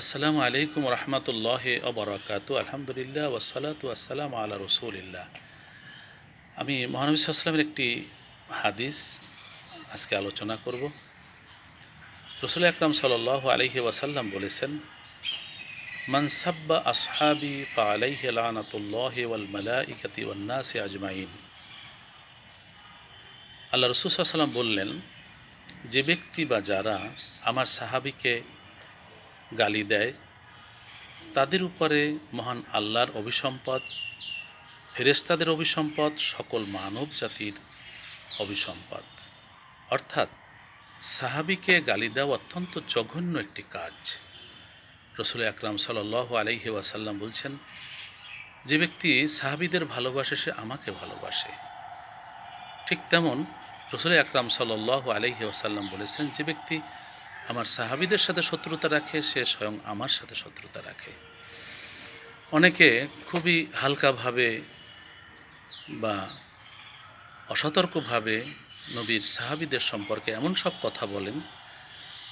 আসসালামু আলাইকুম রহমতুল্লাহ অবরাকাত আলহামদুলিল্লাহ ওসালাত আসসালাম আল্লাহ রসুলিল্লাহ। আমি মহানবী সাল্লামের একটি হাদিস আজকে আলোচনা করব। রসুল আকরাম সাল আলহি ওয়াসাল্লাম বলেছেন মানসাব্বা আসহাবি ফা আলাইহি লানাতুল্লাহ ওয়াল মালাইকাতি ওয়ান আজমাইন। আল্লাহ রসুল সাল্লাম বললেন, যে ব্যক্তি বা যারা আমার সাহাবিকে গালি দেয়। তাদের উপরে মহান আল্লাহর অভিসম্পদ ফেরেস্তাদের অভিসম্পদ, সকল মানব জাতির অভিসম্পদ। অর্থাৎ সাহাবিকে গালি দেওয়া অত্যন্ত জঘন্য একটি কাজ। রসুল আকরাম সাল আলাইহি ওয়াসাল্লাম বলছেন, যে ব্যক্তি সাহাবিদের ভালোবাসে, সে আমাকে ভালোবাসে। ঠিক তেমন রসুল আকরাম সাল আলাইহি ওয়াসাল্লাম বলেছেন, যে ব্যক্তি আমার সাহাবিদের সাথে শত্রুতা রাখে, সে স্বয়ং আমার সাথে শত্রুতা রাখে। অনেকে খুবই হালকাভাবে বা অসতর্কভাবে নবীর সাহাবিদের সম্পর্কে এমন সব কথা বলেন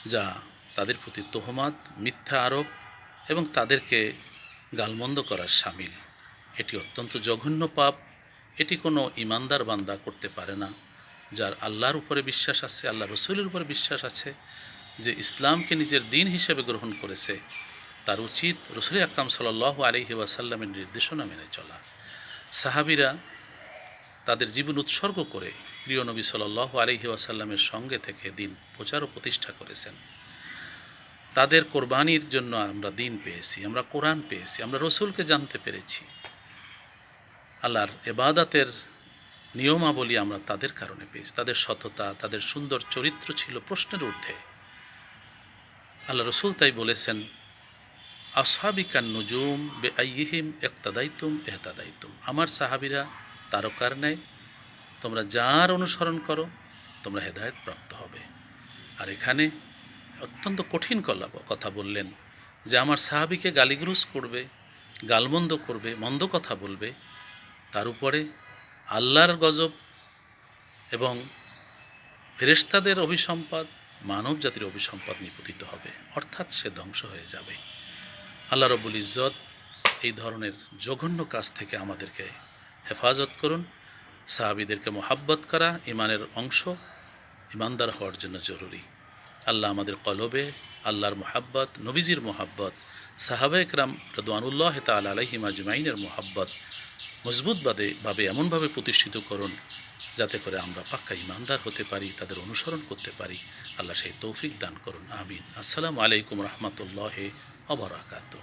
যা তাদের প্রতি তোহমাত, মিথ্যা আরোপ এবং তাদেরকে গালমন্দ করার সামিল। এটি অত্যন্ত জঘন্য পাপ। এটি কোনো ইমানদার বান্দা করতে পারে না, যার আল্লাহর উপরে বিশ্বাস আছে আল্লাহ রসুলের উপরে বিশ্বাস আছে। যে ইসলামকে নিজের দিন হিসেবে গ্রহণ করেছে, তার উচিত রসুল আকরাম সাল আলহি ওয়াসাল্লামের নির্দেশনা মেনে চলা। সাহাবিরা তাদের জীবন উৎসর্গ করে প্রিয় নবী সাল আলহি ওয়াসাল্লামের সঙ্গে থেকে দিন প্রচার ও প্রতিষ্ঠা করেছেন। তাদের কোরবানির জন্য আমরা দিন পেয়েছি, আমরা কোরআন পেয়েছি, আমরা রসুলকে জানতে পেরেছি। আল্লাহর এবাদাতের নিয়মাবলী আমরা তাদের কারণে পেয়েছি। তাদের সততা, তাদের সুন্দর চরিত্র ছিল প্রশ্নের ঊর্ধ্বে। আল্লাহ রসুল তাই বলেছেন, আসহাবিকান নুজুম বে আইহিম একতাদাইতুম এহতাদাইতুম আমার সাহাবিরা তারকার নেয় তোমরা যার অনুসরণ করো, তোমরা হেদায়ত প্রাপ্ত হবে। আর এখানে অত্যন্ত কঠিন কথা বললেন যে আমার সাহাবিকে গালিগ্রুজ করবে, গালমন্দ করবে, মন্দ কথা বলবে। তার উপরে আল্লাহর গজব এবং ফেরেস্তাদের অভিসম্পাদ মানব জাতির অভিসম্পদ নিপতিত হবে, অর্থাৎ সে ধ্বংস হয়ে যাবে। আল্লাহ রবুল ইজ্জত এই ধরনের জঘন্য কাজ থেকে আমাদেরকে হেফাজত করুন, সাহাবিদেরকে মোহাব্বত করা ইমানের অংশ ইমানদার হওয়ার জন্য জরুরি। আল্লাহ আমাদের কলবে, আল্লাহর মোহাব্বত, নবীজির মোহাব্বত, সাহাবা একরাম রদওয়ানুল্লাহ তাল আলহিম আজমাইনের মোহাব্বত মজবুত বাদে ভাবে এমনভাবে প্রতিষ্ঠিত করুন যাতে করে আমরা পাক্কা ইমানদার হতে পারি, তাদের অনুসরণ করতে পারি। আল্লাহ সেই তৌফিক দান করুন, আমিন। আসসালামু আলাইকুম রহমতুল্লাহ অবরাকাত